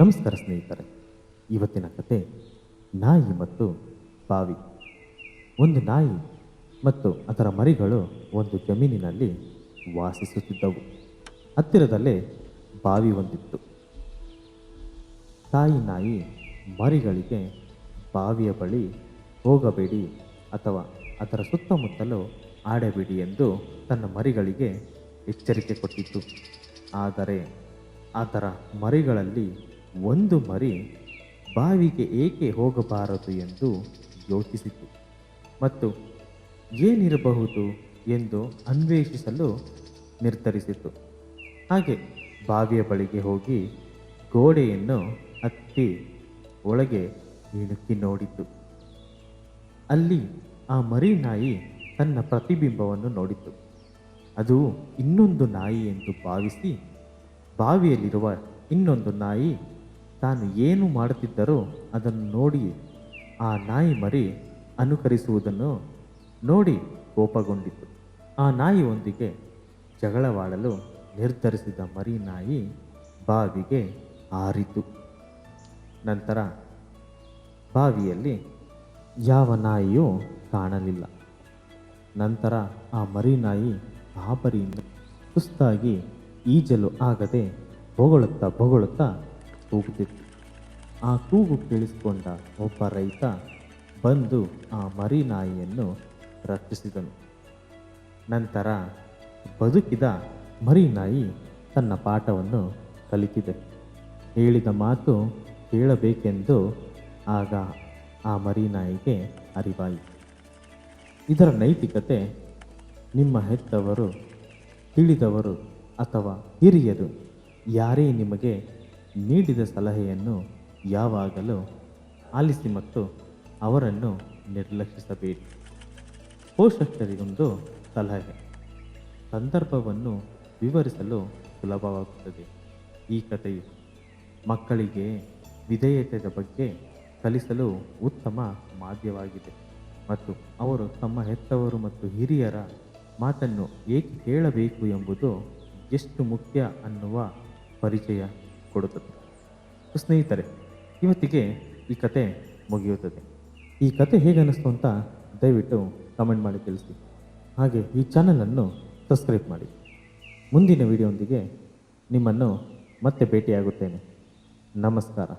ನಮಸ್ಕಾರ ಸ್ನೇಹಿತರೆ. ಇವತ್ತಿನ ಕತೆ ನಾಯಿ ಮತ್ತು ಬಾವಿ. ಒಂದು ನಾಯಿ ಮತ್ತು ಅದರ ಮರಿಗಳು ಒಂದು ಜಮೀನಿನಲ್ಲಿ ವಾಸಿಸುತ್ತಿದ್ದವು. ಹತ್ತಿರದಲ್ಲೇ ಬಾವಿ ಒಂದಿತ್ತು. ತಾಯಿ ನಾಯಿ ಮರಿಗಳಿಗೆ ಬಾವಿಯ ಬಳಿ ಹೋಗಬೇಡಿ ಅಥವಾ ಅದರ ಸುತ್ತಮುತ್ತಲು ಆಡಬೇಡಿ ಎಂದು ತನ್ನ ಮರಿಗಳಿಗೆ ಎಚ್ಚರಿಕೆ ಕೊಟ್ಟಿತ್ತು. ಆದರೆ ಅದರ ಮರಿಗಳಲ್ಲಿ ಒಂದು ಮರಿ ಬಾವಿಗೆ ಏಕೆ ಹೋಗಬಾರದು ಎಂದು ಯೋಚಿಸಿತು. ಮತ್ತು ಏನಿರಬಹುದು ಎಂದು ಅನ್ವೇಷಿಸಲು ನಿರ್ಧರಿಸಿತು. ಹಾಗೆ ಬಾವಿಯ ಬಳಿಗೆ ಹೋಗಿ ಗೋಡೆಯನ್ನು ಹತ್ತಿ ಒಳಗೆ ಇಣುಕಿ ನೋಡಿತು. ಅಲ್ಲಿ ಆ ಮರಿ ನಾಯಿ ತನ್ನ ಪ್ರತಿಬಿಂಬವನ್ನು ನೋಡಿತು. ಅದು ಇನ್ನೊಂದು ನಾಯಿ ಎಂದು ಭಾವಿಸಿ ಬಾವಿಯಲ್ಲಿರುವ ಇನ್ನೊಂದು ನಾಯಿ ತಾನು ಏನು ಮಾಡುತ್ತಿದ್ದರೋ ಅದನ್ನು ನೋಡಿ ಆ ನಾಯಿ ಮರಿ ಅನುಕರಿಸುವುದನ್ನು ನೋಡಿ ಕೋಪಗೊಂಡಿತು. ಆ ನಾಯಿಯೊಂದಿಗೆ ಜಗಳವಾಡಲು ನಿರ್ಧರಿಸಿದ ಮರಿ ನಾಯಿ ಬಾವಿಗೆ ಹಾರಿತು. ನಂತರ ಬಾವಿಯಲ್ಲಿ ಯಾವ ನಾಯಿಯೂ ಕಾಣಲಿಲ್ಲ. ನಂತರ ಆ ಮರಿ ನಾಯಿ ಗಾಬರಿಯಿಂದ ಸುಸ್ತಾಗಿ ಈಜಲು ಆಗದೆ ಬೊಗಳುತ್ತಾ ಬೊಗಳುತ್ತಾ ಕೂಗುತ್ತಿತ್ತು ಆ ಕೂಗು ಕೇಳಿಸಿಕೊಂಡ ಒಬ್ಬ ರೈತ ಬಂದು ಆ ಮರಿ ನಾಯಿಯನ್ನು ರಕ್ಷಿಸಿದನು. ನಂತರ ಬದುಕಿದ ಮರಿ ನಾಯಿ ತನ್ನ ಪಾಠವನ್ನು ಕಲಿತಿದೆ. ಹೇಳಿದ ಮಾತು ಕೇಳಬೇಕೆಂದು ಆಗ ಆ ಮರಿ ನಾಯಿಗೆ ಅರಿವಾಯಿತು. ಇದರ ನೈತಿಕತೆ ನಿಮ್ಮ ಹೆತ್ತವರು, ತಿಳಿದವರು ಅಥವಾ ಹಿರಿಯರು ಯಾರೇ ನಿಮಗೆ ನೀಡಿದ ಸಲಹೆಯನ್ನು ಯಾವಾಗಲೂ ಆಲಿಸಿ ಮತ್ತು ಅವರನ್ನು ನಿರ್ಲಕ್ಷಿಸಬೇಡಿ. ಪೋಷಕರಿಗೊಂದು ಸಲಹೆ. ಸಂದರ್ಭವನ್ನು ವಿವರಿಸಲು ಸುಲಭವಾಗುತ್ತದೆ. ಈ ಕಥೆಯು ಮಕ್ಕಳಿಗೆ ವಿಧೇಯತೆಯ ಬಗ್ಗೆ ಕಲಿಸಲು ಉತ್ತಮ ಮಾಧ್ಯವಾಗಿದೆ ಮತ್ತು ಅವರು ತಮ್ಮ ಹೆತ್ತವರು ಮತ್ತು ಹಿರಿಯರ ಮಾತನ್ನು ಏಕೆ ಕೇಳಬೇಕು ಎಂಬುದು ಎಷ್ಟು ಮುಖ್ಯ ಅನ್ನುವ ಪರಿಚಯ ಕೊಡುತ್ತದೆ. ಸ್ನೇಹಿತರೆ, ಇವತ್ತಿಗೆ ಈ ಕತೆ ಮುಗಿಯುತ್ತದೆ. ಈ ಕತೆ ಹೇಗೆ ಅನ್ನಿಸ್ತು ಅಂತ ದಯವಿಟ್ಟು ಕಮೆಂಟ್ ಮಾಡಿ ತಿಳಿಸಿ ಹಾಗೆ ಈ ಚಾನಲನ್ನು ಸಬ್ಸ್ಕ್ರೈಬ್ ಮಾಡಿ. ಮುಂದಿನ ವಿಡಿಯೋಂದಿಗೆ ನಿಮ್ಮನ್ನು ಮತ್ತೆ ಭೇಟಿಯಾಗುತ್ತೇನೆ. ನಮಸ್ಕಾರ.